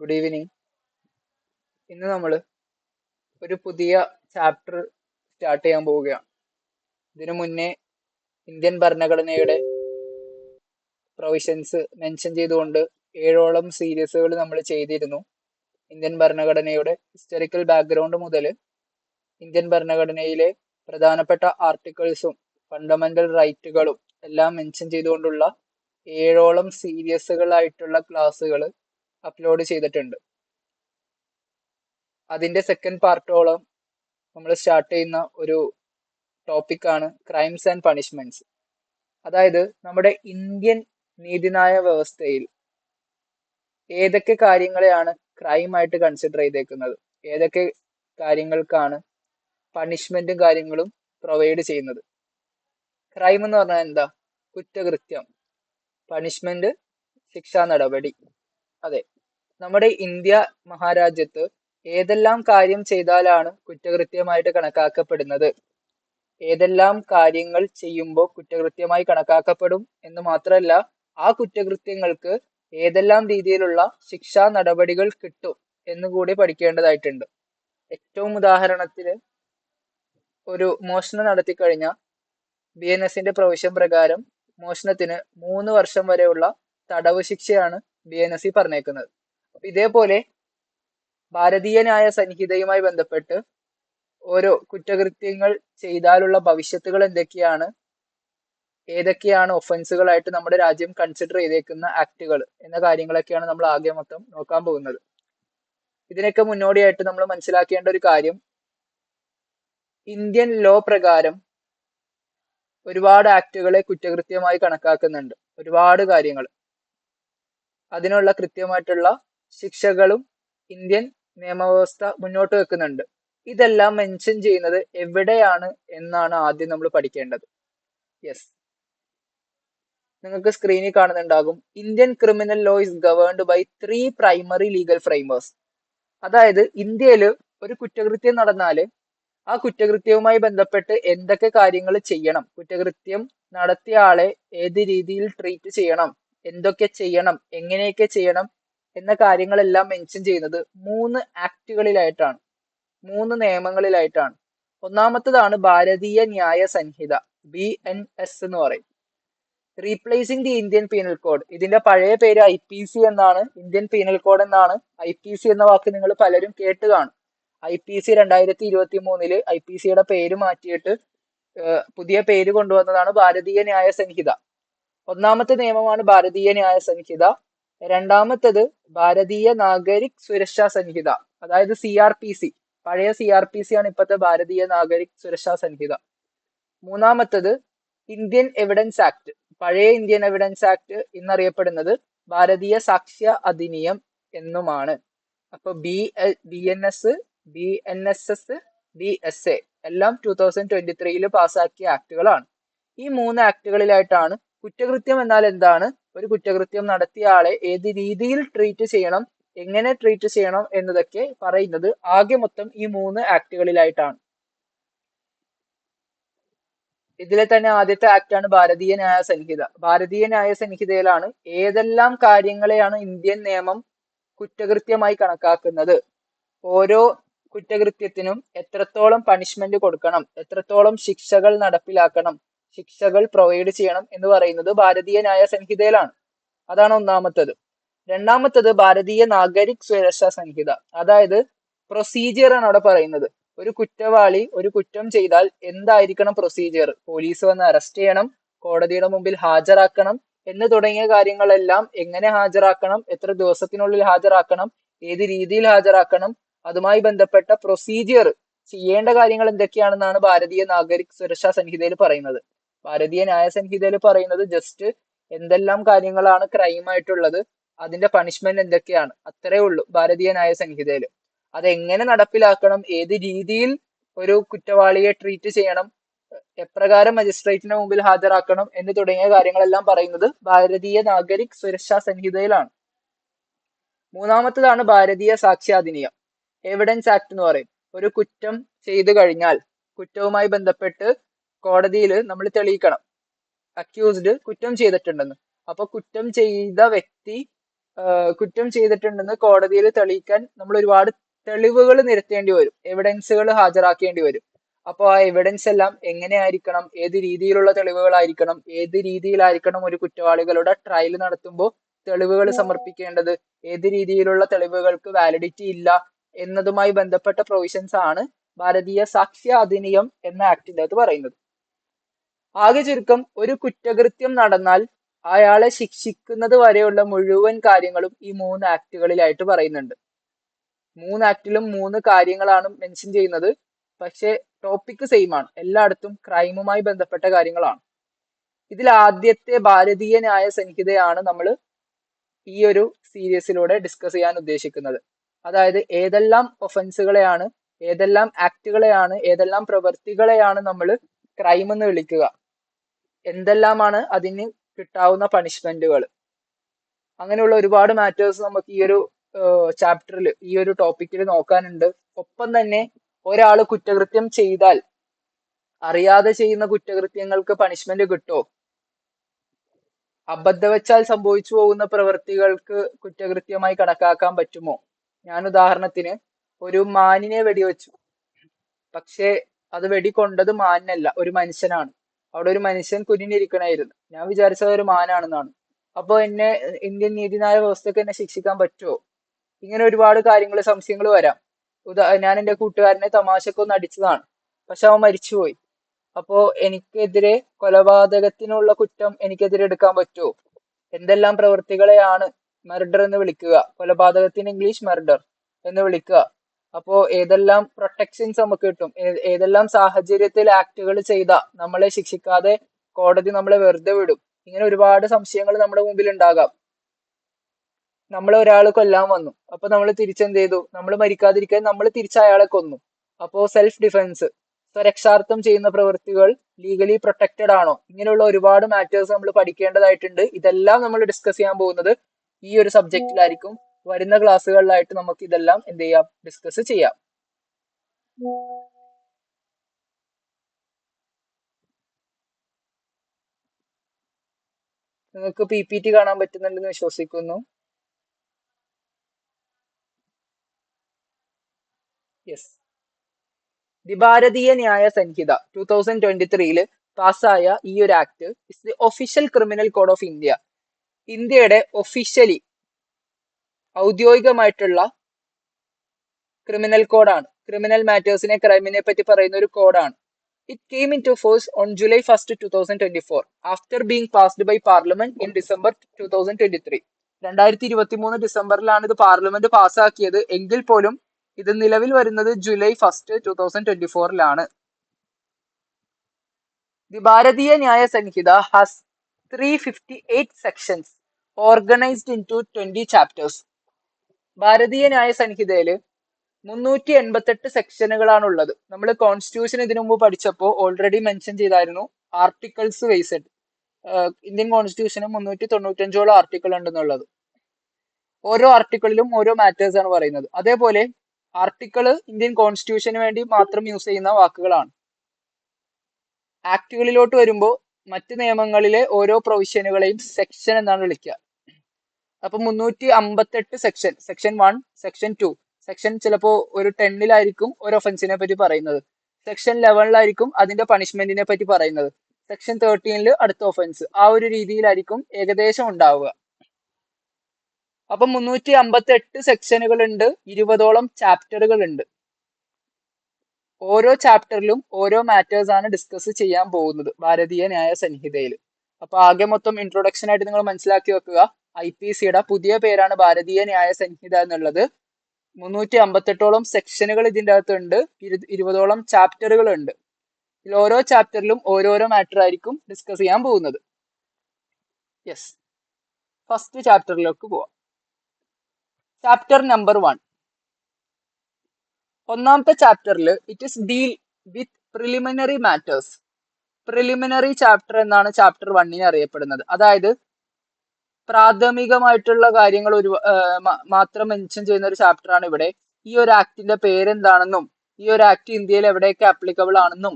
Good evening ഇന്ന് നമ്മൾ ഒരു പുതിയ ചാപ്റ്റർ സ്റ്റാർട്ട് ചെയ്യാൻ പോവുകയാണ്. ഇതിനു മുന്നേ ഇന്ത്യൻ ഭരണഘടനയുടെ പ്രൊവിഷൻസ് മെൻഷൻ ചെയ്തുകൊണ്ട് ഏഴോളം സീരീസുകൾ നമ്മൾ ചെയ്തിരുന്നു. ഇന്ത്യൻ ഭരണഘടനയുടെ ഹിസ്റ്റോറിക്കൽ ബാക്ക്ഗ്രൗണ്ട് മുതൽ ഇന്ത്യൻ ഭരണഘടനയിലെ പ്രധാനപ്പെട്ട ആർട്ടിക്കിൾസും ഫണ്ടമെന്റൽ റൈറ്റുകളും എല്ലാം മെൻഷൻ ചെയ്തുകൊണ്ടുള്ള ഏഴോളം സീരീസുകളായിട്ടുള്ള ക്ലാസ്സുകൾ അപ്ലോഡ് ചെയ്തിട്ടുണ്ട്. അതിന്റെ സെക്കൻഡ് പാർട്ടോളം നമ്മൾ സ്റ്റാർട്ട് ചെയ്യുന്ന ഒരു ടോപ്പിക്കാണ് ക്രൈംസ് ആൻഡ് പണിഷ്മെന്റ്സ് അതായത് നമ്മുടെ ഇന്ത്യൻ നീതിന്യായ വ്യവസ്ഥയിൽ ഏതൊക്കെ കാര്യങ്ങളെയാണ് ക്രൈം ആയിട്ട് കൺസിഡർ ചെയ്തേക്കുന്നത്? ഏതൊക്കെ കാര്യങ്ങൾക്കാണ് പണിഷ്മെന്റും കാര്യങ്ങളും പ്രൊവൈഡ് ചെയ്യുന്നത്? ക്രൈം എന്ന് പറഞ്ഞാൽ എന്താ? കുറ്റകൃത്യം പണിഷ്മെന്റ് ശിക്ഷാ നടപടി. അതെ. നമ്മുടെ ഇന്ത്യ മഹാരാജ്യത്ത് ഏതെല്ലാം കാര്യം ചെയ്താലാണ് കുറ്റകൃത്യമായിട്ട് കണക്കാക്കപ്പെടുന്നത്? ഏതെല്ലാം കാര്യങ്ങൾ ചെയ്യുമ്പോൾ കുറ്റകൃത്യമായി കണക്കാക്കപ്പെടും എന്ന് മാത്രമല്ല ആ കുറ്റകൃത്യങ്ങൾക്ക് ഏതെല്ലാം രീതിയിലുള്ള ശിക്ഷാ നടപടികൾ കിട്ടും എന്നുകൂടി പഠിക്കേണ്ടതായിട്ടുണ്ട്. ഏറ്റവും ഉദാഹരണത്തിന് ഒരു മോഷണം നടത്തിക്കഴിഞ്ഞാൽ ബി എൻ എസിന്റെ പ്രൊവിഷൻ പ്രകാരം മോഷണത്തിന് മൂന്ന് വർഷം വരെയുള്ള തടവ് ശിക്ഷയാണ് ബി എൻ എസ് സി പറഞ്ഞേക്കുന്നത്. അപ്പൊ ഇതേപോലെ ഭാരതീയ ന്യായ സംഹിതയുമായി ബന്ധപ്പെട്ട് ഓരോ കുറ്റകൃത്യങ്ങൾ ചെയ്താലുള്ള ഭവിഷ്യത്തുകൾ എന്തൊക്കെയാണ്? ഏതൊക്കെയാണ് ഒഫൻസുകളായിട്ട് നമ്മുടെ രാജ്യം കൺസിഡർ ചെയ്തേക്കുന്ന ആക്ടുകൾ എന്ന കാര്യങ്ങളൊക്കെയാണ് നമ്മൾ ആകെ മൊത്തം നോക്കാൻ പോകുന്നത്. ഇതിനൊക്കെ മുന്നോടിയായിട്ട് നമ്മൾ മനസ്സിലാക്കേണ്ട ഒരു കാര്യം ഇന്ത്യൻ ലോ പ്രകാരം ഒരുപാട് ആക്ടുകളെ കുറ്റകൃത്യമായി കണക്കാക്കുന്നുണ്ട്. ഒരുപാട് കാര്യങ്ങൾ. അതിനുള്ള കൃത്യമായിട്ടുള്ള ശിക്ഷകളും ഇന്ത്യൻ നിയമവ്യവസ്ഥ മുന്നോട്ട് വെക്കുന്നുണ്ട്. ഇതെല്ലാം മെൻഷൻ ചെയ്യുന്നത് എവിടെയാണ് എന്നാണ് ആദ്യം നമ്മൾ പഠിക്കേണ്ടത്. യെസ് നിങ്ങൾക്ക് സ്ക്രീനിൽ കാണുന്നുണ്ടാകും. Indian criminal law is governed by three primary legal framers അതായത് ഇന്ത്യയിൽ ഒരു കുറ്റകൃത്യം നടന്നാൽ ആ കുറ്റകൃത്യവുമായി ബന്ധപ്പെട്ട് എന്തൊക്കെ കാര്യങ്ങൾ ചെയ്യണം. കുറ്റകൃത്യം നടത്തിയ ആളെ ഏത് രീതിയിൽ ട്രീറ്റ് ചെയ്യണം. എന്തൊക്കെ ചെയ്യണം എങ്ങനെയൊക്കെ ചെയ്യണം എന്ന കാര്യങ്ങളെല്ലാം മെൻഷൻ ചെയ്യുന്നത് മൂന്ന് ആക്ടുകളിലായിട്ടാണ് മൂന്ന് നിയമങ്ങളിലായിട്ടാണ്. ഒന്നാമത്തതാണ് ഭാരതീയ ന്യായ സംഹിത ബി എൻ എസ് എന്ന് പറയും. Replacing the Indian penal code ഇതിന്റെ പഴയ പേര് ഐ പി സി എന്നാണ് ഇന്ത്യൻ പീനൽ കോഡ് എന്നാണ്. ഐ പി സി എന്ന വാക്ക് നിങ്ങൾ പലരും കേട്ട് കാണും. ഐ പി സി രണ്ടായിരത്തി ഇരുപത്തി മൂന്നിൽ ഐ പി സിയുടെ പേര് മാറ്റിയിട്ട് പുതിയ പേര് കൊണ്ടുവന്നതാണ് ഭാരതീയ ന്യായ സംഹിത. ഒന്നാമത്തെ നിയമമാണ് ഭാരതീയ ന്യായ സംഹിത. രണ്ടാമത്തത് ഭാരതീയ നാഗരിക് സുരക്ഷാ സംഹിത. അതായത് സി ആർ പി സി പഴയ സി ആർ പി സി ആണ് ഇപ്പോഴത്തെ ഭാരതീയ നാഗരിക് സുരക്ഷാ സംഹിത. മൂന്നാമത്തത് ഇന്ത്യൻ എവിഡൻസ് ആക്ട്. പഴയ ഇന്ത്യൻ എവിഡൻസ് ആക്ട് എന്നറിയപ്പെടുന്നത് ഭാരതീയ സാക്ഷ്യ അധിനിയം എന്നുമാണ്. അപ്പൊ B B N S B N S S B S A എല്ലാം ടൂ തൗസൻഡ് ട്വന്റി ത്രീയിൽ പാസ്സാക്കിയ ആക്ടുകളാണ് ഈ മൂന്ന് ആക്ടുകളിലായിട്ടാണ് കുറ്റകൃത്യം എന്നാൽ എന്താണ്? ഒരു കുറ്റകൃത്യം നടത്തിയ ആളെ ഏത് രീതിയിൽ ട്രീറ്റ് ചെയ്യണം? എങ്ങനെ ട്രീറ്റ് ചെയ്യണം എന്നതൊക്കെ പറയുന്നത് ആകെ മൊത്തം ഈ മൂന്ന് ആക്ടുകളിലായിട്ടാണ് ഇതിലെ തന്നെ ആദ്യത്തെ ആക്ടാണ് ഭാരതീയ ന്യായ സംഹിത. ഭാരതീയ ന്യായ സംഹിതയിലാണ് ഏതെല്ലാം കാര്യങ്ങളെയാണ് ഇന്ത്യൻ നിയമം കുറ്റകൃത്യമായി കണക്കാക്കുന്നത്? ഓരോ കുറ്റകൃത്യത്തിനും എത്രത്തോളം പണിഷ്മെന്റ് കൊടുക്കണം? എത്രത്തോളം ശിക്ഷകൾ നടപ്പിലാക്കണം? ശിക്ഷകൾ പ്രൊവൈഡ് ചെയ്യണം എന്ന് പറയുന്നത് ഭാരതീയ ന്യായ സംഹിതയിലാണ് അതാണ് ഒന്നാമത്തത്. രണ്ടാമത്തത് ഭാരതീയ നാഗരിക് സുരക്ഷാ സംഹിത. അതായത് പ്രൊസീജിയർ ആണ് അവിടെ പറയുന്നത്. ഒരു കുറ്റവാളി ഒരു കുറ്റം ചെയ്താൽ എന്തായിരിക്കണം പ്രൊസീജിയർ പോലീസ് വന്ന് അറസ്റ്റ് ചെയ്യണം കോടതിയുടെ മുമ്പിൽ ഹാജരാക്കണം എന്ന് തുടങ്ങിയ കാര്യങ്ങളെല്ലാം എങ്ങനെ ഹാജരാക്കണം എത്ര ദിവസത്തിനുള്ളിൽ ഹാജരാക്കണം ഏത് രീതിയിൽ ഹാജരാക്കണം അതുമായി ബന്ധപ്പെട്ട പ്രൊസീജിയർ ചെയ്യേണ്ട കാര്യങ്ങൾ എന്തൊക്കെയാണെന്നാണ് ഭാരതീയ നാഗരിക് സുരക്ഷാ സംഹിതയിൽ പറയുന്നത്. ഭാരതീയ ന്യായ സംഹിതയിൽ പറയുന്നത് ജസ്റ്റ് എന്തെല്ലാം കാര്യങ്ങളാണ് ക്രൈം ആയിട്ടുള്ളത് അതിന്റെ പണിഷ്മെന്റ് എന്തൊക്കെയാണ്? അത്രേ ഉള്ളൂ ഭാരതീയ ന്യായ സംഹിതയിൽ അതെങ്ങനെ നടപ്പിലാക്കണം ഏത് രീതിയിൽ ഒരു കുറ്റവാളിയെ ട്രീറ്റ് ചെയ്യണം എപ്രകാരം മജിസ്ട്രേറ്റിന് മുമ്പിൽ ഹാജരാക്കണം എന്ന് തുടങ്ങിയ കാര്യങ്ങളെല്ലാം പറയുന്നത് ഭാരതീയ നാഗരിക് സുരക്ഷാ സംഹിതയിലാണ്. മൂന്നാമത്തതാണ് ഭാരതീയ സാക്ഷ്യാധിനിയം. എവിഡൻസ് ആക്ട് എന്ന് പറയും. ഒരു കുറ്റം ചെയ്തു കഴിഞ്ഞാൽ കുറ്റവുമായി ബന്ധപ്പെട്ട് കോടതിയിൽ നമ്മൾ തെളിയിക്കണം. അക്യൂസ്ഡ് കുറ്റം ചെയ്തിട്ടുണ്ടെന്ന്. അപ്പൊ കുറ്റം ചെയ്ത വ്യക്തി കുറ്റം ചെയ്തിട്ടുണ്ടെന്ന് കോടതിയിൽ തെളിയിക്കാൻ നമ്മൾ ഒരുപാട് തെളിവുകൾ നിരത്തേണ്ടി വരും. എവിഡൻസുകൾ ഹാജരാക്കേണ്ടി വരും. അപ്പോൾ ആ എവിഡൻസ് എല്ലാം എങ്ങനെയായിരിക്കണം? ഏത് രീതിയിലുള്ള തെളിവുകളായിരിക്കണം? ഏത് രീതിയിലായിരിക്കണം ഒരു കുറ്റവാളികളുടെ ട്രയൽ നടത്തുമ്പോൾ തെളിവുകൾ സമർപ്പിക്കേണ്ടത്? ഏത് രീതിയിലുള്ള തെളിവുകൾക്ക് വാലിഡിറ്റി ഇല്ല എന്നതുമായി ബന്ധപ്പെട്ട പ്രൊവിഷൻസ് ആണ് ഭാരതീയ സാക്ഷ്യ അധിനിയം എന്ന ആക്ടിന്റെ അത് പറയുന്നത്. ആകെ ചുരുക്കം ഒരു കുറ്റകൃത്യം നടന്നാൽ അയാളെ ശിക്ഷിക്കുന്നത് വരെയുള്ള മുഴുവൻ കാര്യങ്ങളും ഈ മൂന്ന് ആക്ടുകളിലായിട്ട് പറയുന്നുണ്ട്. മൂന്ന് ആക്ടിലും മൂന്ന് കാര്യങ്ങളാണ് മെൻഷൻ ചെയ്യുന്നത്. പക്ഷേ ടോപ്പിക് സെയിം ആണ് എല്ലായിടത്തും ക്രൈമുമായി ബന്ധപ്പെട്ട കാര്യങ്ങളാണ്. ഇതിൽ ആദ്യത്തെ ഭാരതീയ ന്യായ സംഹിതയാണ് നമ്മൾ ഈ ഒരു സീരീസിലൂടെ ഡിസ്കസ് ചെയ്യാൻ ഉദ്ദേശിക്കുന്നത്. അതായത് ഏതെല്ലാം ഒഫൻസുകളെയാണ് ഏതെല്ലാം ആക്ടുകളെയാണ് ഏതെല്ലാം പ്രവൃത്തികളെയാണ് നമ്മൾ ക്രൈം എന്ന് വിളിക്കുക. എന്തെല്ലാമാണ് അതിന് കിട്ടാവുന്ന പണിഷ്മെന്റുകൾ അങ്ങനെയുള്ള ഒരുപാട് മാറ്റേഴ്സ് നമുക്ക് ഈ ഒരു ചാപ്റ്ററിൽ ഈ ഒരു ടോപ്പിക്കിൽ നോക്കാനുണ്ട്. ഒപ്പം തന്നെ ഒരാൾ കുറ്റകൃത്യം ചെയ്താൽ അറിയാതെ ചെയ്യുന്ന കുറ്റകൃത്യങ്ങൾക്ക് പണിഷ്മെന്റ് കിട്ടോ? അബദ്ധവച്ചാൽ സംഭവിച്ചു പോകുന്ന പ്രവൃത്തികൾക്ക് കുറ്റകൃത്യമായി കണക്കാക്കാൻ പറ്റുമോ? ഞാൻ ഉദാഹരണത്തിന് ഒരു മാനിനെ വെടിവെച്ചു. പക്ഷേ അത് വെടി വെടികൊണ്ടത് മാനിനല്ല ഒരു മനുഷ്യനാണ്. അവിടെ ഒരു മനുഷ്യൻ കുനിഞ്ഞിരിക്കണായിരുന്നു. ഞാൻ വിചാരിച്ചത് ഒരു മാനാണെന്നാണ്. അപ്പൊ എന്നെ ഇന്ത്യൻ നീതിന്യായ വ്യവസ്ഥക്ക് എന്നെ ശിക്ഷിക്കാൻ പറ്റുമോ ഇങ്ങനെ ഒരുപാട് കാര്യങ്ങൾ സംശയങ്ങൾ വരാം. ഉദാ ഞാൻ എന്റെ കൂട്ടുകാരനെ തമാശക്കൊന്ന് അടിച്ചതാണ്. പക്ഷെ അവൻ മരിച്ചുപോയി. അപ്പോ എനിക്കെതിരെ കൊലപാതകത്തിനുള്ള കുറ്റം എനിക്കെതിരെ എടുക്കാൻ പറ്റുമോ എന്തെല്ലാം പ്രവൃത്തികളെയാണ് മർഡർ എന്ന് വിളിക്കുക? കൊലപാതകത്തിന് ഇംഗ്ലീഷ് മർഡർ എന്ന് വിളിക്കുക. അപ്പോ ഏതെല്ലാം പ്രൊട്ടക്ഷൻസ് നമുക്ക് കിട്ടും? ഏതെല്ലാം സാഹചര്യത്തിൽ ആക്ടുകൾ ചെയ്ത നമ്മളെ ശിക്ഷിക്കാതെ കോടതി നമ്മളെ വെറുതെ വിടും? ഇങ്ങനെ ഒരുപാട് സംശയങ്ങൾ നമ്മുടെ മുമ്പിൽ ഉണ്ടാകാം നമ്മൾ ഒരാൾ കൊല്ലാൻ വന്നു. അപ്പൊ നമ്മൾ തിരിച്ചെന്ത് ചെയ്തു നമ്മൾ മരിക്കാതിരിക്കാൻ നമ്മൾ തിരിച്ച് അയാളെ കൊന്നു. അപ്പോ സെൽഫ് ഡിഫെൻസ് സ്വരക്ഷാർത്ഥം ചെയ്യുന്ന പ്രവൃത്തികൾ ലീഗലി പ്രൊട്ടക്റ്റഡ് ആണോ? ഇങ്ങനെയുള്ള ഒരുപാട് മാറ്റേഴ്സ് നമ്മൾ പഠിക്കേണ്ടതായിട്ടുണ്ട്. ഇതെല്ലാം നമ്മൾ ഡിസ്കസ് ചെയ്യാൻ പോകുന്നത് ഈ ഒരു സബ്ജക്റ്റിലായിരിക്കും വരുന്ന ക്ലാസ്സുകളിലായിട്ട് നമുക്ക് ഇതെല്ലാം എന്ത് ചെയ്യാം? ഡിസ്കസ് ചെയ്യാം. നിങ്ങൾക്ക് പി പി ടി കാണാൻ പറ്റുന്നുണ്ടെന്ന് വിശ്വസിക്കുന്നു. Yes the Bharatiya Nyaya Sanhita two thousand twenty ത്രീയിൽ പാസ്സായ ഈ ഒരു act is the official criminal code of India ഇന്ത്യയുടെ ഒഫീഷ്യലി ഔദ്യോഗികമായിട്ടുള്ള ക്രിമിനൽ കോഡാണ് ക്രിമിനൽ മാറ്റേഴ്സിനെ ക്രൈമിനെ പറ്റി പറയുന്ന ഒരു കോഡാണ് it came into force on July first two thousand twenty four after being passed by parliament in December two thousand twenty three രണ്ടായിരത്തി ഇരുപത്തി മൂന്ന് ഡിസംബറിലാണ് ഇത് പാർലമെന്റ് പാസ്സാക്കിയത് എങ്കിൽ പോലും ഇത് നിലവിൽ വരുന്നത് July first two thousand twenty ഫോറിലാണ് the Bharatiya Nyaya Sanhita has three fifty eight sections organised into twenty chapters Bharatiya Nyaya സംഹിതയിൽ മുന്നൂറ്റി എൺപത്തെട്ട് സെക്ഷനുകളാണ് ഉള്ളത് നമ്മൾ കോൺസ്റ്റിറ്റ്യൂഷൻ ഇതിനു മുമ്പ് പഠിച്ചപ്പോൾ ഓൾറെഡി മെൻഷൻ ചെയ്തായിരുന്നു ആർട്ടിക്കിൾസ് വേസ്ഡ് ഇന്ത്യൻ കോൺസ്റ്റിറ്റ്യൂഷന് മുന്നൂറ്റി തൊണ്ണൂറ്റഞ്ചോളം ആർട്ടിക്കിൾ ഉണ്ടെന്നുള്ളത്. ഓരോ ആർട്ടിക്കിളിലും ഓരോ മാറ്റേഴ്സ് ആണ് പറയുന്നത്. അതേപോലെ ആർട്ടിക്കിൾ ഇന്ത്യൻ കോൺസ്റ്റിറ്റ്യൂഷന് വേണ്ടി മാത്രം യൂസ് ചെയ്യുന്ന വാക്കുകളാണ്. ആക്ടുകളിലോട്ട് വരുമ്പോൾ മറ്റ് നിയമങ്ങളിലെ ഓരോ പ്രൊവിഷനുകളെയും സെക്ഷൻ എന്നാണ് വിളിക്കുക. അപ്പൊ മുന്നൂറ്റി അമ്പത്തെട്ട് section section one section two section ചിലപ്പോ ഒരു ടെന്നിലായിരിക്കും ഒരു ഒഫൻസിനെ പറ്റി പറയുന്നത്. സെക്ഷൻ ലെവനിലായിരിക്കും അതിന്റെ പണിഷ്മെന്റിനെ പറ്റി പറയുന്നത്. സെക്ഷൻ തേർട്ടീനിൽ അടുത്ത ഒഫൻസ് ആ ഒരു രീതിയിലായിരിക്കും ഏകദേശം ഉണ്ടാവുക. അപ്പൊ മുന്നൂറ്റി അമ്പത്തി എട്ട് സെക്ഷനുകൾ ഉണ്ട് ഇരുപതോളം ചാപ്റ്ററുകൾ ഉണ്ട് ഓരോ ചാപ്റ്ററിലും ഓരോ മാറ്റേഴ്സ് ആണ് ഡിസ്കസ് ചെയ്യാൻ പോകുന്നത് ഭാരതീയ ന്യായ സംഹിതയിൽ അപ്പൊ ആകെ മൊത്തം ഇൻട്രൊഡക്ഷൻ ആയിട്ട് നിങ്ങൾ മനസ്സിലാക്കി വെക്കുക. ഐ പി സിയുടെ പുതിയ പേരാണ് ഭാരതീയ ന്യായ സംഹിത എന്നുള്ളത്. മുന്നൂറ്റി അമ്പത്തെട്ടോളം സെക്ഷനുകൾ ഇതിന്റെ അകത്തുണ്ട്. ഇരുപതോളം ചാപ്റ്ററുകൾ ഉണ്ട് ഇതിൽ ഓരോ ചാപ്റ്ററിലും ഓരോരോ മാറ്റർ ആയിരിക്കും ഡിസ്കസ് ചെയ്യാൻ പോകുന്നത്. യെസ് ഫസ്റ്റ് ചാപ്റ്ററിലേക്ക് പോവാം. ചാപ്റ്റർ നമ്പർ വൺ ഒന്നാമത്തെ ചാപ്റ്ററിൽ it is deal with preliminary matters preliminary chapter എന്നാണ് ചാപ്റ്റർ വണ്ണിനെ അറിയപ്പെടുന്നത്. അതായത് പ്രാഥമികമായിട്ടുള്ള കാര്യങ്ങൾ ഒരു മാത്രം മെൻഷൻ ചെയ്യുന്ന ഒരു ചാപ്റ്റർ ആണ് ഇവിടെ. ഈ ഒരു ആക്ടിന്റെ പേരെന്താണെന്നും ഈ ഒരു ആക്ട് ഇന്ത്യയിൽ എവിടെയൊക്കെ ആപ്ലിക്കബിൾ ആണെന്നും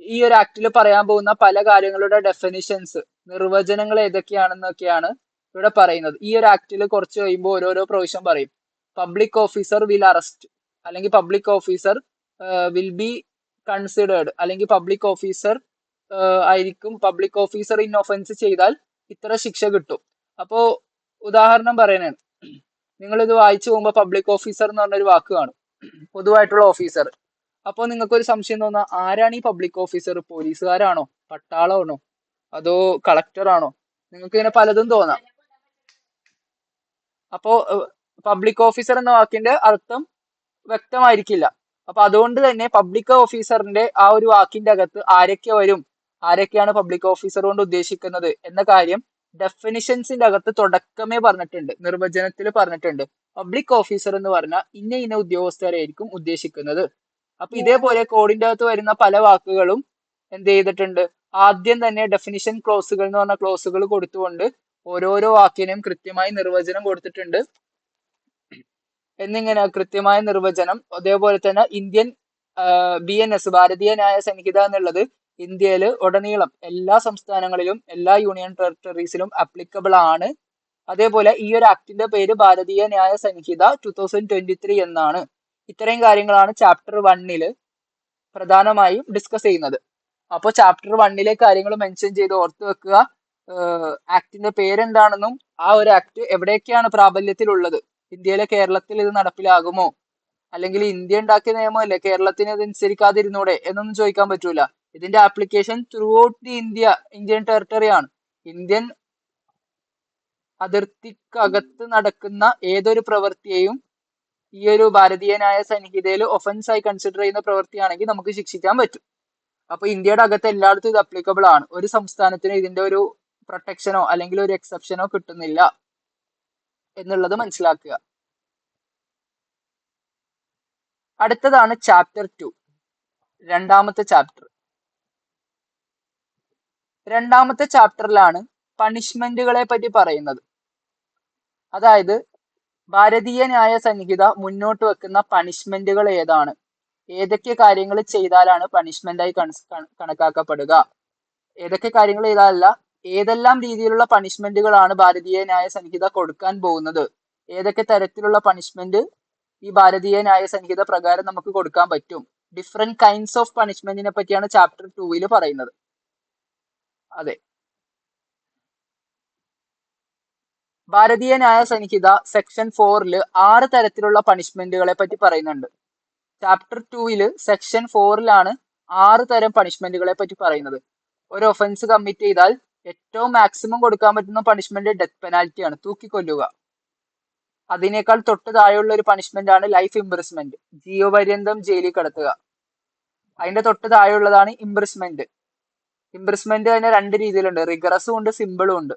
ഈ ഒരു ആക്ടിൽ പറയാൻ പോകുന്ന പല കാര്യങ്ങളുടെ ഡെഫിനിഷൻസ് നിർവചനങ്ങൾ ഏതൊക്കെയാണെന്നൊക്കെയാണ് ഇവിടെ പറയുന്നത്. ഈ ഒരു ആക്ടിൽ കുറച്ച് കഴിയുമ്പോൾ ഓരോരോ പ്രൊവിഷൻ പറയും. പബ്ലിക് ഓഫീസർ വിൽ അറസ്റ്റ് അല്ലെങ്കിൽ public officer will be considered അല്ലെങ്കിൽ പബ്ലിക് ഓഫീസർ ആയിരിക്കും. പബ്ലിക് ഓഫീസർ ഇൻ ഒഫൻസ് ചെയ്താൽ ഇത്ര ശിക്ഷ കിട്ടും. അപ്പോ ഉദാഹരണം പറയുന്നത് നിങ്ങൾ ഇത് വായിച്ചു പോകുമ്പോൾ പബ്ലിക് ഓഫീസർ എന്ന് പറഞ്ഞൊരു വാക്ക് കാണും. പൊതുവായിട്ടുള്ള ഓഫീസർ അപ്പോൾ നിങ്ങൾക്ക് ഒരു സംശയം തോന്നാ ആരാണ് ഈ പബ്ലിക് ഓഫീസർ പോലീസുകാരാണോ? പട്ടാളമാണോ? അതോ കളക്ടറാണോ നിങ്ങൾക്ക് ഇങ്ങനെ പലതും തോന്നാം. അപ്പോ പബ്ലിക് ഓഫീസർ എന്ന വാക്കിന്റെ അർത്ഥം വ്യക്തമായിരിക്കില്ല. അപ്പൊ അതുകൊണ്ട് തന്നെ പബ്ലിക് ഓഫീസറിന്റെ ആ ഒരു വാക്കിന്റെ അകത്ത് ആരൊക്കെ വരും? ആരൊക്കെയാണ് പബ്ലിക് ഓഫീസർ കൊണ്ട് ഉദ്ദേശിക്കുന്നത്? എന്ന കാര്യം ഡെഫിനിഷൻസിന്റെ അകത്ത് തുടക്കമേ പറഞ്ഞിട്ടുണ്ട് നിർവചനത്തിൽ പറഞ്ഞിട്ടുണ്ട്. പബ്ലിക് ഓഫീസർ എന്ന് പറഞ്ഞാൽ ഇന്ന ഇന്ന ഉദ്യോഗസ്ഥരെയായിരിക്കും ഉദ്ദേശിക്കുന്നത്. അപ്പൊ ഇതേപോലെ കോഡിന്റെ അകത്ത് വരുന്ന പല വാക്കുകളും എന്ത് ചെയ്തിട്ടുണ്ട്? ആദ്യം തന്നെ ഡെഫിനിഷൻ ക്ലോസുകൾ എന്ന് പറഞ്ഞ ക്ലോസുകൾ കൊടുത്തുകൊണ്ട് ഓരോരോ വാക്കിനും കൃത്യമായി നിർവചനം കൊടുത്തിട്ടുണ്ട്. എന്നിങ്ങനെ കൃത്യമായ നിർവചനം അതേപോലെ തന്നെ ഇന്ത്യൻ ബി എൻ എസ് ഭാരതീയ ന്യായ സംഹിത എന്നുള്ളത് ഇന്ത്യയിൽ ഉടനീളം എല്ലാ സംസ്ഥാനങ്ങളിലും എല്ലാ യൂണിയൻ ടെറിട്ടറീസിലും അപ്ലിക്കബിൾ ആണ്. അതേപോലെ ഈ ഒരു ആക്ടിന്റെ പേര് Bharatiya Nyaya Sanhita two thousand twenty three എന്നാണ്. ഇത്രയും കാര്യങ്ങളാണ് ചാപ്റ്റർ വണ്ണിൽ പ്രധാനമായും ഡിസ്കസ് ചെയ്യുന്നത്. അപ്പോൾ ചാപ്റ്റർ വണ്ണിലെ കാര്യങ്ങൾ മെൻഷൻ ചെയ്ത് ഓർത്ത് വെക്കുക. ആക്ടിന്റെ പേരെന്താണെന്നും ആ ഒരു ആക്ട് എവിടെയൊക്കെയാണ് പ്രാബല്യത്തിലുള്ളത്? ഇന്ത്യയിലെ കേരളത്തിൽ ഇത് നടപ്പിലാകുമോ? അല്ലെങ്കിൽ ഇന്ത്യ ഉണ്ടാക്കിയ നിയമമല്ലേ? കേരളത്തിന് ഇത് അനുസരിക്കാതിരുന്നൂടെ? എന്നൊന്നും ചോദിക്കാൻ പറ്റൂല. ഇതിന്റെ application throughout the India Indian territory ആണ്. ഇന്ത്യൻ അതിർത്തിക്കകത്ത് നടക്കുന്ന ഏതൊരു പ്രവൃത്തിയെയും ഈ ഒരു ഭാരതീയ ന്യായ സംഹിതയിൽ ഒഫൻസ് ആയി കൺസിഡർ ചെയ്യുന്ന പ്രവൃത്തിയാണെങ്കിൽ നമുക്ക് ശിക്ഷിക്കാൻ പറ്റും. അപ്പൊ ഇന്ത്യയുടെ അകത്ത് എല്ലായിടത്തും ഇത് അപ്ലിക്കബിൾ ആണ്. ഒരു സംസ്ഥാനത്തിന് ഇതിന്റെ ഒരു പ്രൊട്ടക്ഷനോ അല്ലെങ്കിൽ ഒരു എക്സെപ്ഷനോ കിട്ടുന്നില്ല എന്നുള്ളത് മനസ്സിലാക്കുക. അടുത്തതാണ് ചാപ്റ്റർ ടു രണ്ടാമത്തെ ചാപ്റ്റർ രണ്ടാമത്തെ ചാപ്റ്ററിലാണ് പണിഷ്മെന്റുകളെ പറ്റി പറയുന്നത്. അതായത് ഭാരതീയ ന്യായ സംഹിത മുന്നോട്ട് വെക്കുന്ന പണിഷ്മെന്റുകൾ ഏതാണ്? ഏതൊക്കെ കാര്യങ്ങൾ ചെയ്താലാണ് പണിഷ്മെന്റായി കണക്കാക്കപ്പെടുക? ഏതൊക്കെ കാര്യങ്ങൾ ചെയ്താലല്ല ഏതെല്ലാം രീതിയിലുള്ള പണിഷ്മെന്റുകളാണ് ഭാരതീയ ന്യായ സംഹിത കൊടുക്കാൻ പോകുന്നത്? ഏതൊക്കെ തരത്തിലുള്ള പണിഷ്മെന്റ് ഈ ഭാരതീയ ന്യായ സംഹിത പ്രകാരം നമുക്ക് കൊടുക്കാൻ പറ്റും? ഡിഫറെന്റ് കൈൻഡ്സ് ഓഫ് പണിഷ്മെന്റിനെ പറ്റിയാണ് ചാപ്റ്റർ ടൂവിൽ പറയുന്നത്. അതെ. ഭാരതീയ ന്യായ സംഹിത സെക്ഷൻ ഫോറിൽ ആറ് തരത്തിലുള്ള പണിഷ്മെന്റുകളെ പറ്റി പറയുന്നുണ്ട്. ചാപ്റ്റർ ടൂവിൽ സെക്ഷൻ ഫോറിലാണ് ആറ് തരം പണിഷ്മെന്റുകളെ പറ്റി പറയുന്നത്. ഒരു ഒഫൻസ് കമ്മിറ്റ് ചെയ്താൽ ഏറ്റവും മാക്സിമം കൊടുക്കാൻ പറ്റുന്ന പണിഷ്മെന്റ് ഡെത്ത് പെനാൽറ്റിയാണ് തൂക്കിക്കൊല്ലുക. അതിനേക്കാൾ തൊട്ട് താഴെയുള്ള ഒരു പണിഷ്മെന്റ് ആണ് ലൈഫ് ഇംപ്രസ്മെന്റ് ജീവപര്യന്തം ജയിലിൽ കിടത്തുക. അതിന്റെ തൊട്ട് താഴെയുള്ളതാണ് ഇംപ്രസ്മെന്റ് ഇംപ്രസ്മെന്റ് തന്നെ രണ്ട് രീതിയിലുണ്ട്. റിഗറസും ഉണ്ട് സിമ്പിളും ഉണ്ട്.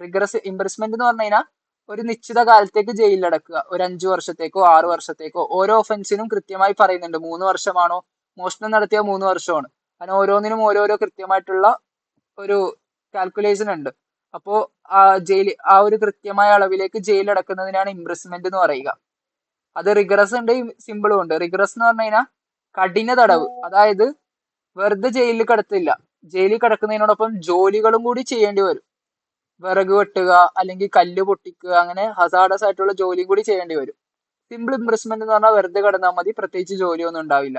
റിഗറസ് ഇംപ്രസ്മെന്റ് എന്ന് പറഞ്ഞു കഴിഞ്ഞാൽ ഒരു നിശ്ചിത കാലത്തേക്ക് ജയിലിൽ അടക്കുക. ഒരു അഞ്ചു വർഷത്തേക്കോ ആറു വർഷത്തേക്കോ. ഓരോ ഒഫൻസിനും കൃത്യമായി പറയുന്നുണ്ട്. മൂന്ന് വർഷമാണോ? മോഷണം നടത്തിയ മൂന്ന് വർഷമാണ്. അങ്ങനെ ഓരോന്നിനും ഓരോരോ കൃത്യമായിട്ടുള്ള ഒരു കാൽക്കുലേഷൻ ഉണ്ട്. അപ്പോ ആ ജയിൽ ആ ഒരു കൃത്യമായ അളവിലേക്ക് ജയിൽ അടക്കുന്നതിനാണ് ഇംപ്രസ്മെന്റ് എന്ന് പറയുക. അത് റിഗറസ് ഉണ്ട് സിമ്പിളും ഉണ്ട്. റിഗറസ് എന്ന് പറഞ്ഞു കഴിഞ്ഞാൽ കഠിന തടവ്. അതായത് വെറുതെ ജയിലിൽ കിടത്തില്ല. ജയിലിൽ കിടക്കുന്നതിനോടൊപ്പം ജോലികളും കൂടി ചെയ്യേണ്ടി വരും. വിറക് വെട്ടുക അല്ലെങ്കിൽ കല്ല് പൊട്ടിക്കുക അങ്ങനെ ഹസാഡസ് ആയിട്ടുള്ള ജോലിയും കൂടി ചെയ്യേണ്ടി വരും. സിമ്പിൾ ഇംപ്രസ്മെന്റ് എന്ന് പറഞ്ഞാൽ വെറുതെ കിടന്നാൽ മതി പ്രത്യേകിച്ച് ജോലിയൊന്നും ഉണ്ടാവില്ല.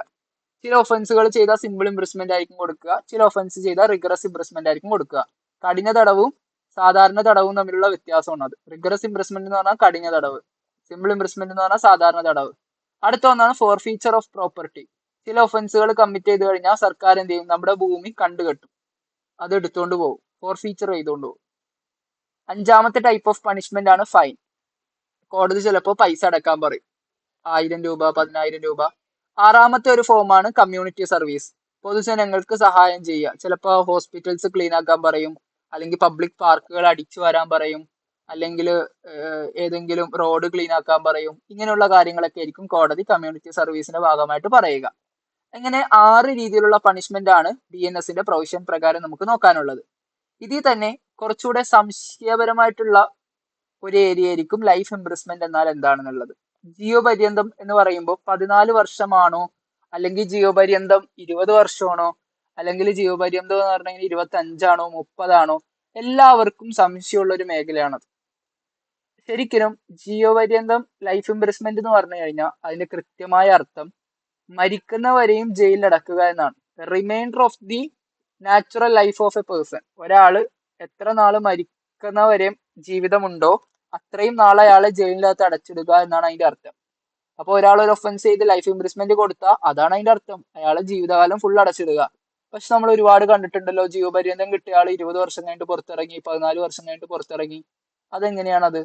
ചില ഒഫൻസുകൾ ചെയ്താൽ സിമ്പിൾ ഇംപ്രസ്മെന്റ് ആയിരിക്കും കൊടുക്കുക ചില ഒഫൻസ് ചെയ്താൽ റിഗ്രസ് ഇംപ്രസ്മെന്റ് ആയിരിക്കും കൊടുക്കുക. കഠിന തടവും സാധാരണ തടവും തമ്മിലുള്ള വ്യത്യാസമാണ് അത്. റിഗ്രസ് ഇംപ്രസ്മെന്റ് എന്ന് പറഞ്ഞാൽ കഠിന തടവ്. സിമ്പിൾ ഇംപ്രസ്മെന്റ് എന്ന് പറഞ്ഞാൽ സാധാരണ തടവ്. അടുത്ത ഒന്നാണ് ഫോർ ഫീച്ചർ ഓഫ് പ്രോപ്പർട്ടി ചില ഒഫൻസുകൾ കമ്മിറ്റ് ചെയ്ത് കഴിഞ്ഞാൽ സർക്കാർ എന്ത് ചെയ്യും? നമ്മുടെ ഭൂമി കണ്ടുകെട്ടും അത് എടുത്തുകൊണ്ട് പോകും ഫോർ ഫീച്ചർ ചെയ്തുകൊണ്ട് പോകും അഞ്ചാമത്തെ ടൈപ്പ് ഓഫ് പണിഷ്മെന്റ് ആണ് ഫൈൻ കോടതി ചിലപ്പോൾ പൈസ അടക്കാൻ പറയും. ആയിരം രൂപ പതിനായിരം രൂപ. ആറാമത്തെ ഒരു ഫോമാണ് കമ്മ്യൂണിറ്റി സർവീസ് പൊതുജനങ്ങൾക്ക് സഹായം ചെയ്യുക. ചിലപ്പോൾ ഹോസ്പിറ്റൽസ് ക്ലീൻ ആക്കാൻ പറയും. അല്ലെങ്കിൽ പബ്ലിക് പാർക്കുകൾ അടിച്ചു വരാൻ പറയും. അല്ലെങ്കിൽ ഏതെങ്കിലും റോഡ് ക്ലീൻ ആക്കാൻ പറയും. ഇങ്ങനെയുള്ള കാര്യങ്ങളൊക്കെ ആയിരിക്കും കോടതി കമ്മ്യൂണിറ്റി സർവീസിന്റെ ഭാഗമായിട്ട് പറയുക. ഇങ്ങനെ ആറ് രീതിയിലുള്ള പണിഷ്മെന്റ് ആണ് ഡി എൻ എസിന്റെ പ്രൊവിഷൻ പ്രകാരം നമുക്ക് നോക്കാനുള്ളത്. ഇതിൽ തന്നെ കുറച്ചുകൂടെ സംശയപരമായിട്ടുള്ള ഒരു ഏരിയ ആയിരിക്കും ലൈഫ് ഇംപ്രസ്മെന്റ് എന്നാൽ എന്താണെന്നുള്ളത്. ജീവപര്യന്തം എന്ന് പറയുമ്പോൾ പതിനാല് വർഷമാണോ? അല്ലെങ്കിൽ ജീവപര്യന്തം ഇരുപത് വർഷമാണോ? അല്ലെങ്കിൽ ജീവപര്യന്തം എന്ന് പറഞ്ഞാൽ ഇരുപത്തി അഞ്ചാണോ മുപ്പതാണോ? എല്ലാവർക്കും സംശയമുള്ള ഒരു മേഖലയാണത്. ശരിക്കും ജീവപര്യന്തം ലൈഫ് ഇംപ്രിസ്മെന്റ് എന്ന് പറഞ്ഞു കഴിഞ്ഞാൽ അതിന്റെ കൃത്യമായ അർത്ഥം മരിക്കുന്നവരെയും ജയിലിൽ അടക്കുക എന്നാണ് reminder of the natural life of a person ഒരാൾ എത്ര നാൾ മരിക്കുന്നവരെയും ജീവിതമുണ്ടോ അത്രയും നാൾ അയാളെ ജയിലിനകത്ത് അടച്ചിടുക എന്നാണ് അതിന്റെ അർത്ഥം. അപ്പോൾ ഒരാൾ ഒരു ഒഫൻസ് ചെയ്ത് ലൈഫ് ഇംപ്രിസ്മെന്റ് കൊടുത്താൽ അതാണ് അതിന്റെ അർത്ഥം. അയാളെ ജീവിതകാലം ഫുൾ അടച്ചിടുക. പക്ഷെ നമ്മൾ ഒരുപാട് കണ്ടിട്ടുണ്ടല്ലോ ജീവപര്യന്തം കിട്ടിയ ആൾ ഇരുപത് വർഷം കഴിഞ്ഞിട്ട് പുറത്തിറങ്ങി പതിനാല് വർഷം കഴിഞ്ഞിട്ട് പുറത്തിറങ്ങി. അതെങ്ങനെയാണത്?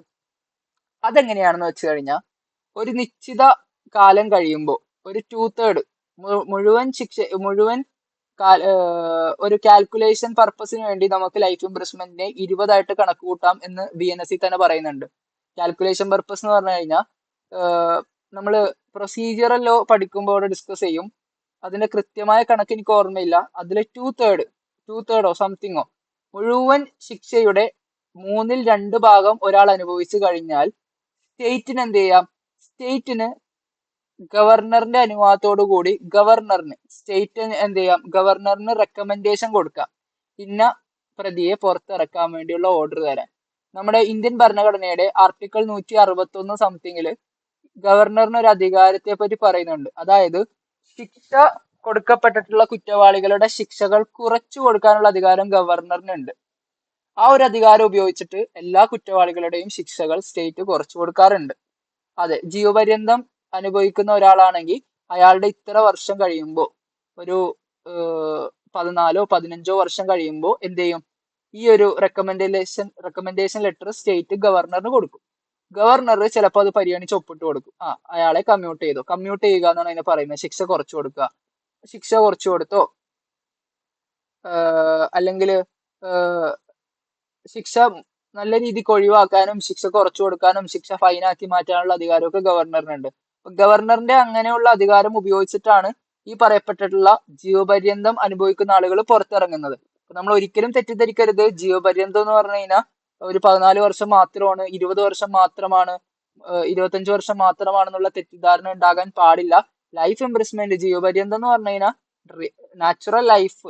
അതെങ്ങനെയാണെന്ന് വെച്ച് കഴിഞ്ഞാൽ ഒരു നിശ്ചിത കാലം കഴിയുമ്പോൾ ഒരു ടു തേർഡ് മുഴുവൻ ശിക്ഷ മുഴുവൻ ഒരു കാൽക്കുലേഷൻ പർപ്പസിന് വേണ്ടി നമുക്ക് ലൈഫ് ഇംപ്രസ്മെന്റിനെ ഇരുപതായിട്ട് കണക്ക് കൂട്ടാം എന്ന് ബി എൻ എസ് സി തന്നെ പറയുന്നുണ്ട്. കാൽക്കുലേഷൻ പർപ്പസ് എന്ന് പറഞ്ഞു കഴിഞ്ഞാൽ നമ്മൾ പ്രൊസീജിയറൽ ലോ പഠിക്കുമ്പോൾ ഡിസ്കസ് ചെയ്യും. അതിന്റെ കൃത്യമായ കണക്ക് എനിക്ക് ഓർമ്മയില്ല. അതിലെ ടു തേർഡ് ടു തേർഡോ സംതിങ്ങോ മുഴുവൻ ശിക്ഷയുടെ മൂന്നിൽ രണ്ട് ഭാഗം ഒരാൾ അനുഭവിച്ചു കഴിഞ്ഞാൽ സ്റ്റേറ്റിന് എന്ത് ചെയ്യാം? സ്റ്റേറ്റിന് ഗവർണറിന്റെ അനുവാദത്തോടു കൂടി ഗവർണറിന് സ്റ്റേറ്റ് എന്ത് ചെയ്യാം ഗവർണറിന് റെക്കമെൻഡേഷൻ കൊടുക്കാം. ഇന്ന പ്രതിയെ പുറത്തിറക്കാൻ വേണ്ടിയുള്ള ഓർഡർ തരാൻ. നമ്മുടെ ഇന്ത്യൻ ഭരണഘടനയുടെ ആർട്ടിക്കിൾ നൂറ്റി അറുപത്തി ഒന്ന് സംതിങ്ങിൽ ഗവർണറിന് ഒരു അധികാരത്തെ പറ്റി പറയുന്നുണ്ട്. അതായത് ശിക്ഷ കൊടുക്കപ്പെട്ടിട്ടുള്ള കുറ്റവാളികളുടെ ശിക്ഷകൾ കുറച്ചു കൊടുക്കാനുള്ള അധികാരം ഗവർണറിനുണ്ട്. ആ ഒരു അധികാരം ഉപയോഗിച്ചിട്ട് എല്ലാ കുറ്റവാളികളുടെയും ശിക്ഷകൾ സ്റ്റേറ്റ് കുറച്ചു കൊടുക്കാറുണ്ട്. അതെ ജീവപര്യന്തം അനുഭവിക്കുന്ന ഒരാളാണെങ്കിൽ അയാളുടെ ഇത്ര വർഷം കഴിയുമ്പോൾ ഒരു പതിനാലോ പതിനഞ്ചോ വർഷം കഴിയുമ്പോൾ എന്ത് ചെയ്യും? ഈ ഒരു റെക്കമെൻഡേഷൻ റെക്കമെൻഡേഷൻ ലെറ്റർ സ്റ്റേറ്റ് ഗവർണറിന് കൊടുക്കും. ഗവർണർ ചിലപ്പോൾ അത് പരിഗണിച്ച് ഒപ്പിട്ട് കൊടുക്കും. ആ അയാളെ കമ്മ്യൂട്ട് ചെയ്തു. കമ്മ്യൂട്ട് ചെയ്യുക എന്നാണ് അതിനെ പറയുന്നത്. ശിക്ഷ കുറച്ചു കൊടുക്കുക. ശിക്ഷ കുറച്ചു കൊടുത്തോ? അല്ലെങ്കിൽ ശിക്ഷ നല്ല രീതിക്ക് ഒഴിവാക്കാനും ശിക്ഷ കുറച്ചു കൊടുക്കാനും ശിക്ഷ ഫൈനാക്കി മാറ്റാനുള്ള അധികാരമൊക്കെ ഗവർണറിനുണ്ട് ഗവർണറിന്റെ അങ്ങനെയുള്ള അധികാരം ഉപയോഗിച്ചിട്ടാണ് ഈ പറയപ്പെട്ടിട്ടുള്ള ജീവപര്യന്തം അനുഭവിക്കുന്ന ആളുകൾ പുറത്തിറങ്ങുന്നത്. നമ്മൾ ഒരിക്കലും തെറ്റിദ്ധരിക്കരുത്. ജീവപര്യന്തം എന്ന് പറഞ്ഞു കഴിഞ്ഞാൽ ഒരു പതിനാല് വർഷം മാത്രമാണ് ഇരുപത് വർഷം മാത്രമാണ് ഇരുപത്തഞ്ച് വർഷം മാത്രമാണെന്നുള്ള തെറ്റിദ്ധാരണ ഉണ്ടാകാൻ പാടില്ല. ലൈഫ് എംബ്രസ്മെന്റ് ജീവപര്യന്തം എന്ന് പറഞ്ഞു കഴിഞ്ഞാൽ നാച്ചുറൽ ലൈഫ്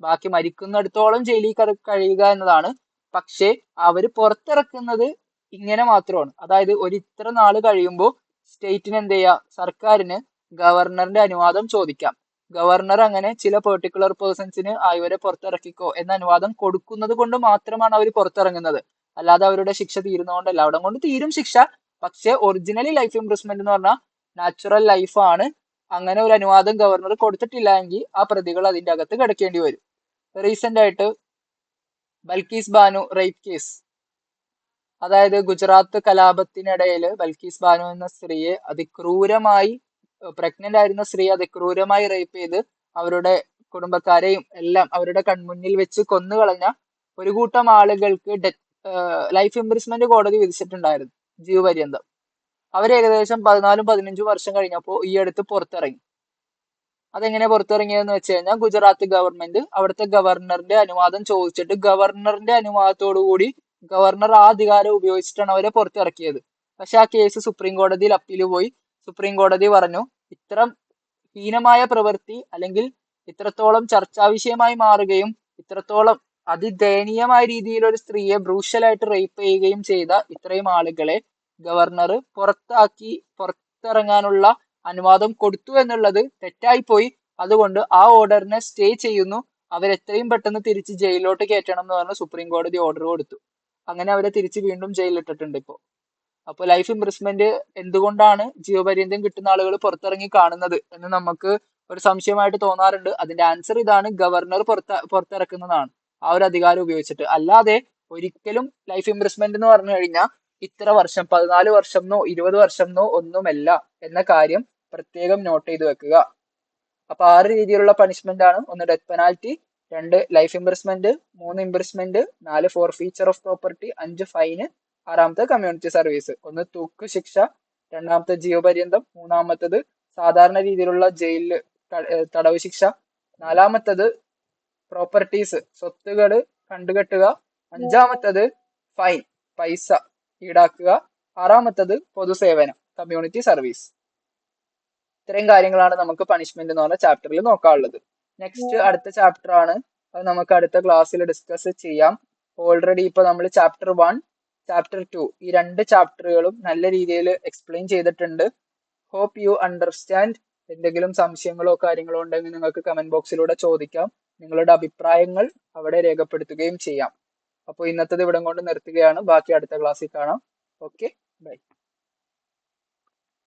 ബാക്കി മരിക്കുന്നിടത്തോളം ജയിലിൽ കഴിയുക എന്നതാണ്. പക്ഷേ അവർ പുറത്തിറക്കുന്നത് ഇങ്ങനെ മാത്രമാണ്. അതായത് ഒരു ഇത്ര നാൾ കഴിയുമ്പോൾ സ്റ്റേറ്റിന് എന്ത് ചെയ്യാം? സർക്കാരിന് ഗവർണറിന്റെ അനുവാദം ചോദിക്കാം. ഗവർണർ അങ്ങനെ ചില പെർട്ടിക്കുലർ പേഴ്സൺസിന് ഇവരെ പുറത്തിറക്കിക്കോ എന്ന അനുവാദം കൊടുക്കുന്നത് കൊണ്ട് മാത്രമാണ് അവർ പുറത്തിറങ്ങുന്നത്. അല്ലാതെ അവരുടെ ശിക്ഷ തീരുന്നതുകൊണ്ടല്ല അവിടെ കൊണ്ട് തീരും ശിക്ഷ. പക്ഷേ ഒറിജിനലി ലൈഫ് ഇംപ്രൂവ്മെന്റ് എന്ന് പറഞ്ഞാൽ നാച്ചുറൽ ലൈഫാണ് അങ്ങനെ ഒരു അനുവാദം ഗവർണർ കൊടുത്തിട്ടില്ല എങ്കിൽ ആ പ്രതികൾ അതിന്റെ അകത്ത് കിടക്കേണ്ടി വരും. റീസെന്റ് ആയിട്ട് ബൽക്കീസ് ബാനു റേപ്പ് കേസ് അതായത് ഗുജറാത്ത് കലാപത്തിനിടയിൽ ബൽക്കീസ് ബാനു എന്ന സ്ത്രീയെ അതിക്രൂരമായി പ്രഗ്നന്റ് ആയിരുന്ന സ്ത്രീ അതിക്രൂരമായി റേപ്പ് ചെയ്ത് അവരുടെ കുടുംബക്കാരെയും എല്ലാം അവരുടെ കൺമുന്നിൽ വെച്ച് കൊന്നുകളഞ്ഞ ഒരു കൂട്ടം ആളുകൾക്ക് ഡെത്ത് ലൈഫ് ഇംപ്രിസ്മെന്റ് കോടതി വിധിച്ചിട്ടുണ്ടായിരുന്നു ജീവപര്യന്തം അവർ ഏകദേശം പതിനാലും പതിനഞ്ചും വർഷം കഴിഞ്ഞപ്പോൾ ഈ അടുത്ത് പുറത്തിറങ്ങി. അതെങ്ങനെ പുറത്തിറങ്ങിയതെന്ന് വെച്ച് കഴിഞ്ഞാൽ ഗുജറാത്ത് ഗവൺമെന്റ് അവിടുത്തെ ഗവർണറിന്റെ അനുവാദം ചോദിച്ചിട്ട് ഗവർണറിന്റെ അനുവാദത്തോടു കൂടി ഗവർണർ ആ അധികാരം ഉപയോഗിച്ചിട്ടാണ് അവരെ പുറത്തിറക്കിയത്. പക്ഷെ ആ കേസ് സുപ്രീം കോടതിയിൽ അപ്പീൽ പോയി. സുപ്രീം കോടതി പറഞ്ഞു ഇത്തരം ഹീനമായ പ്രവൃത്തി അല്ലെങ്കിൽ ഇത്രത്തോളം ചർച്ചാ വിഷയമായി മാറുകയും ഇത്രത്തോളം അതിദയനീയമായ രീതിയിൽ ഒരു സ്ത്രീയെ ബ്രൂഷ്യലായിട്ട് റേപ്പ് ചെയ്യുകയും ചെയ്ത ഇത്രയും ആളുകളെ ഗവർണർ പുറത്താക്കി പുറത്തിറങ്ങാനുള്ള അനുവാദം കൊടുത്തു എന്നുള്ളത് തെറ്റായി പോയി അതുകൊണ്ട് ആ ഓർഡറിനെ സ്റ്റേ ചെയ്യുന്നു. അവരെത്രയും പെട്ടെന്ന് തിരിച്ച് ജയിലിലോട്ട് കയറ്റണം എന്ന് പറഞ്ഞ് സുപ്രീം കോടതി ഓർഡർ കൊടുത്തു. അങ്ങനെ അവരെ തിരിച്ച് വീണ്ടും ജയിലിലിട്ടിട്ടുണ്ട് ഇപ്പോൾ അപ്പോൾ ലൈഫ് ഇംപ്രസ്മെന്റ് എന്തുകൊണ്ടാണ് ജീവപര്യന്തം കിട്ടുന്ന ആളുകൾ പുറത്തിറങ്ങി കാണുന്നത് എന്ന് നമുക്ക് ഒരു സംശയമായിട്ട് തോന്നാറുണ്ട്. അതിന്റെ ആൻസർ ഇതാണ് ഗവർണർ പുറത്ത പുറത്തിറക്കുന്നതാണ്. ആ ഒരു അധികാരം ഉപയോഗിച്ചിട്ട്. അല്ലാതെ ഒരിക്കലും ലൈഫ് ഇംപ്രസ്മെന്റ് എന്ന് പറഞ്ഞു കഴിഞ്ഞാൽ ഇത്ര വർഷം പതിനാല് വർഷം എന്നോ ഇരുപത് വർഷം എന്നോ ഒന്നുമല്ല എന്ന കാര്യം പ്രത്യേകം നോട്ട് ചെയ്ത് വെക്കുക. അപ്പൊ ആറ് രീതിയിലുള്ള പണിഷ്മെന്റ് ആണ് ഒന്ന് ഡെത്ത് പെനാൽറ്റി രണ്ട് ലൈഫ് ഇംപ്രസ്മെന്റ് മൂന്ന് ഇംപ്രസ്മെന്റ് നാല് ഫോർ ഫീച്ചർ ഓഫ് പ്രോപ്പർട്ടി അഞ്ച് ഫൈന് ആറാമത്തെ കമ്മ്യൂണിറ്റി സർവീസ് ഒന്ന് തൂക്ക് ശിക്ഷ രണ്ടാമത്തെ ജീവപര്യന്തം മൂന്നാമത്തത് സാധാരണ രീതിയിലുള്ള ജയിലിൽ തടവ് ശിക്ഷ നാലാമത്തത് പ്രോപ്പർട്ടീസ് സ്വത്തുകൾ കണ്ടുകെട്ടുക അഞ്ചാമത്തത് ഫൈൻ പൈസ ഈടാക്കുക ആറാമത്തത് പൊതുസേവനം കമ്മ്യൂണിറ്റി സർവീസ് ഇത്രയും കാര്യങ്ങളാണ് നമുക്ക് പണിഷ്മെന്റ് എന്ന് പറഞ്ഞ ചാപ്റ്ററിൽ നോക്കാനുള്ളത്. നെക്സ്റ്റ് അടുത്ത ചാപ്റ്റർ ആണ്. അത് നമുക്ക് അടുത്ത ക്ലാസ്സിൽ ഡിസ്കസ് ചെയ്യാം. ഓൾറെഡി ഇപ്പൊ നമ്മൾ ചാപ്റ്റർ വൺ ചാപ്റ്റർ ടു ഈ രണ്ട് ചാപ്റ്ററുകളും നല്ല രീതിയിൽ എക്സ്പ്ലെയിൻ ചെയ്തിട്ടുണ്ട്. ഹോപ്പ് യു അണ്ടർസ്റ്റാൻഡ് എന്തെങ്കിലും സംശയങ്ങളോ കാര്യങ്ങളോ ഉണ്ടെങ്കിൽ നിങ്ങൾക്ക് കമന്റ് ബോക്സിലൂടെ ചോദിക്കാം. നിങ്ങളുടെ അഭിപ്രായങ്ങൾ അവിടെ രേഖപ്പെടുത്തുകയും ചെയ്യാം. അപ്പോൾ ഇന്നത്തത് ഇവിടം കൊണ്ട് നിർത്തുകയാണ്. ബാക്കി അടുത്ത ക്ലാസ്സിൽ കാണാം. Okay bye